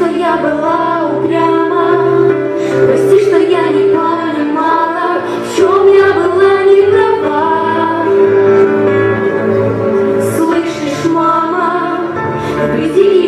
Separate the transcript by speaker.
Speaker 1: что я была упряма, прости, что я не понимала, в чем я была не права. Слышишь, мама, впереди